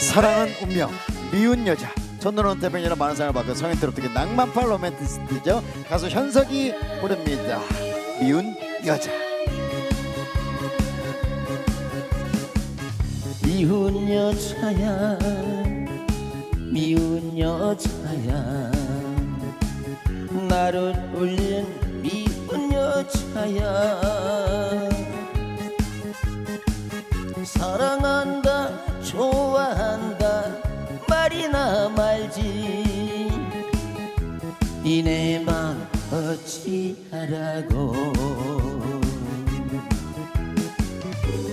사랑은 운명 미운 여자. 전노론 대변이라 많은 사랑을 받고 성인들 어떻게 낭만파 로맨티스트죠. 가수 현석이 부릅니다. 미운 여자. 미운 여자야 미운 여자야. 나를 울린 미운 여자야 말지. 니네 맘 어찌하라고.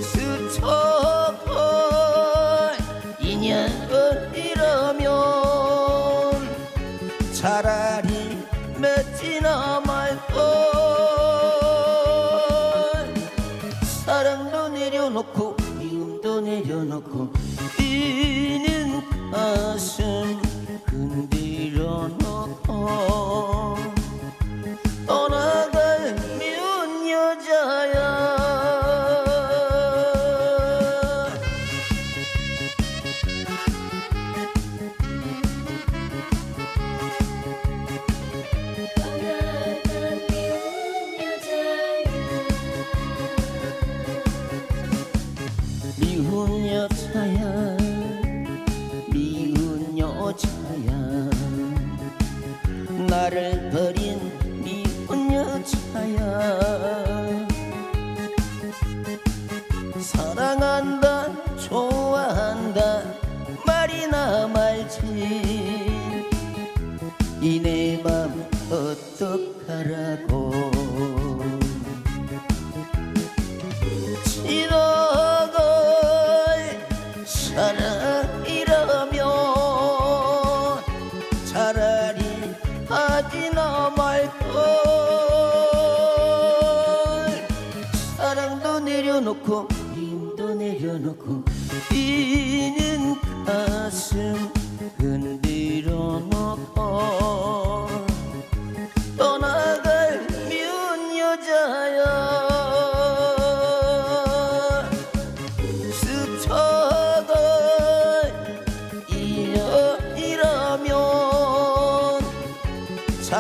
스쳐볼 인연을 이러면 차라리 맺지나 말걸. 사랑도 내려놓고 미움도 내려놓고 뛰는 가슴 여자야 미운 여자야. 나를 버린 미운 여자야. 사랑한다 좋아한다 말이나 말지. 이내 맘 어떡하라고 나갈 사랑이라면 차라리 하지나 말걸. 사랑도 내려놓고 힘도 내려놓고 뛰는 가슴 흔들어 놓고. 떠나갈 미운 여자야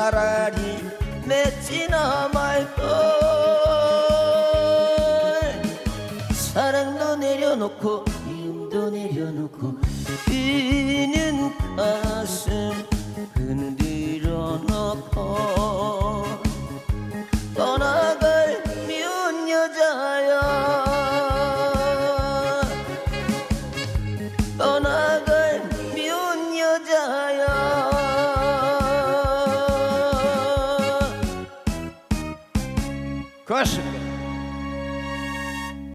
차라리 맺지나 말걸. 사랑도 내려놓고 미움도 내려놓고 뛰는 가슴 흔들어 놓고. 떠나갈 미운 여자야. 떠나 고맙습니다